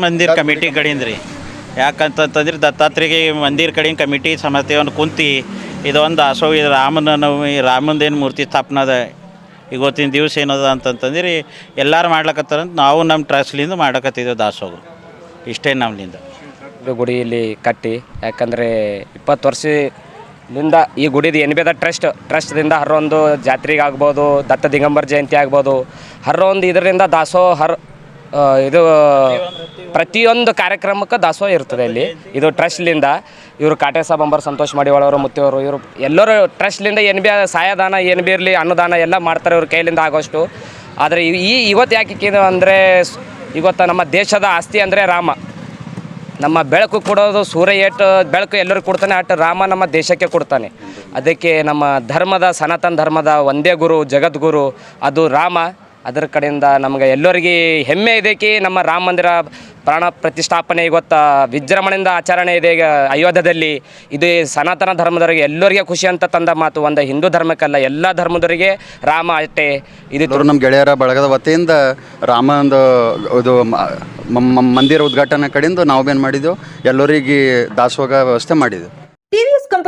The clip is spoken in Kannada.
ಮಂದಿರ ಕಮಿಟಿ ಕಡೆಯಿಂದ ರೀ. ಯಾಕಂತಂತಂದ್ರೆ ದತ್ತಾತ್ರಿಗೆ ಮಂದಿರ ಕಡೆಯಿಂದ ಕಮಿಟಿ ಸಮಸ್ಯೆಯನ್ನು ಕುಂತು, ಇದೊಂದು ದಾಸೋಹ ಇದು ರಾಮನ ನವಮಿ ರಾಮಂದೇನು ಮೂರ್ತಿ ಸ್ಥಾಪನೆ ಅದ, ಇವತ್ತಿನ ದಿವಸ ಏನದ ಅಂತಂತಂದ್ರೆ ಎಲ್ಲರೂ ಮಾಡ್ಲಕತ್ತಾರಂತ ನಾವು ನಮ್ಮ ಟ್ರಸ್ಟ್ಲಿಂದ ಮಾಡಕತ್ತಿದ್ದೇವೆ ದಾಸೋಹ. ಇಷ್ಟೇ ನಮ್ಮಲಿಂದ ಗುಡಿ ಇಲ್ಲಿ ಕಟ್ಟಿ, ಯಾಕಂದರೆ ಇಪ್ಪತ್ತು ವರ್ಷದಿಂದ ಈ ಗುಡಿದು ಏನು ಬೇದ ಟ್ರಸ್ಟ್, ಟ್ರಸ್ಟ್ದಿಂದ ಹರೊಂದು ಜಾತ್ರೆಗೆ ಆಗ್ಬೋದು, ದತ್ತ ದಿಗಂಬರ್ ಜಯಂತಿ ಆಗ್ಬೋದು ಹರೊಂದು ಇದರಿಂದ ದಾಸೋ ಹರ್ ಇದು ಪ್ರತಿಯೊಂದು ಕಾರ್ಯಕ್ರಮಕ್ಕೆ ದಾಸೋಹ ಇರ್ತದೆ ಇಲ್ಲಿ ಇದು ಟ್ರಸ್ಟ್ಲಿಂದ ಇವರು ಕಾಟೆ ಸಾಬಂಬರ್ ಸಂತೋಷ್ ಮಾಡಿವಾಳವರು, ಮುತ್ತಿಯವರು, ಇವರು ಎಲ್ಲರೂ ಟ್ರಸ್ಟ್ಲಿಂದ ಏನು ಬಿ ಸಹಾಯದಾನ ಏನು ಬಿ ಇರಲಿ ಅನ್ನದಾನ ಎಲ್ಲ ಮಾಡ್ತಾರೆ ಇವ್ರ ಕೈಲಿಂದ ಆಗೋಷ್ಟು. ಆದರೆ ಈ ಇವತ್ತು ಯಾಕೆ ಅಂದರೆ ಇವತ್ತು ನಮ್ಮ ದೇಶದ ಆಸ್ತಿ ಅಂದರೆ ರಾಮ. ನಮ್ಮ ಬೆಳಕು ಕೊಡೋದು ಸೂರ್ಯ ಏಟು ಬೆಳಕು ಎಲ್ಲರಿಗೂ ಕೊಡ್ತಾನೆ ಅಟ್ಟು ರಾಮ ನಮ್ಮ ದೇಶಕ್ಕೆ ಕೊಡ್ತಾನೆ. ಅದಕ್ಕೆ ನಮ್ಮ ಧರ್ಮದ ಸನಾತನ ಧರ್ಮದ ಒಂದೇ ಗುರು, ಜಗದ್ಗುರು, ಅದು ರಾಮ. ಅದರ ಕಡೆಯಿಂದ ನಮಗೆ ಎಲ್ಲರಿಗೆ ಹೆಮ್ಮೆ ಇದಕ್ಕೆ ನಮ್ಮ ರಾಮ ಮಂದಿರ ಪ್ರಾಣ ಪ್ರತಿಷ್ಠಾಪನೆ ಇವತ್ತು ವಿಜೃಂಭಣೆಯಿಂದ ಆಚರಣೆ ಇದೆ ಈಗ ಅಯೋಧ್ಯದಲ್ಲಿ. ಇದು ಸನಾತನ ಧರ್ಮದವರಿಗೆ ಎಲ್ಲರಿಗೆ ಖುಷಿ ಅಂತ ತಂದ ಮಾತು. ಒಂದು ಹಿಂದೂ ಧರ್ಮಕ್ಕಲ್ಲ, ಎಲ್ಲ ಧರ್ಮದವರಿಗೆ ರಾಮ ಅಟ್ಟೆ ಇದು ನಮ್ಮ ಗೆಳೆಯರ ಬಳಗದ ವತಿಯಿಂದ ರಾಮಂದು ಇದು ಮ- ಮ- ಮ- ಮಂದಿರ ಉದ್ಘಾಟನೆ ಕಡೆಯಿಂದ ನಾವು ಏನು ಮಾಡಿದ್ದೆವು ಎಲ್ಲರಿಗೆ ದಾಸೋಗ ವ್ಯವಸ್ಥೆ ಮಾಡಿದ್ದೆವು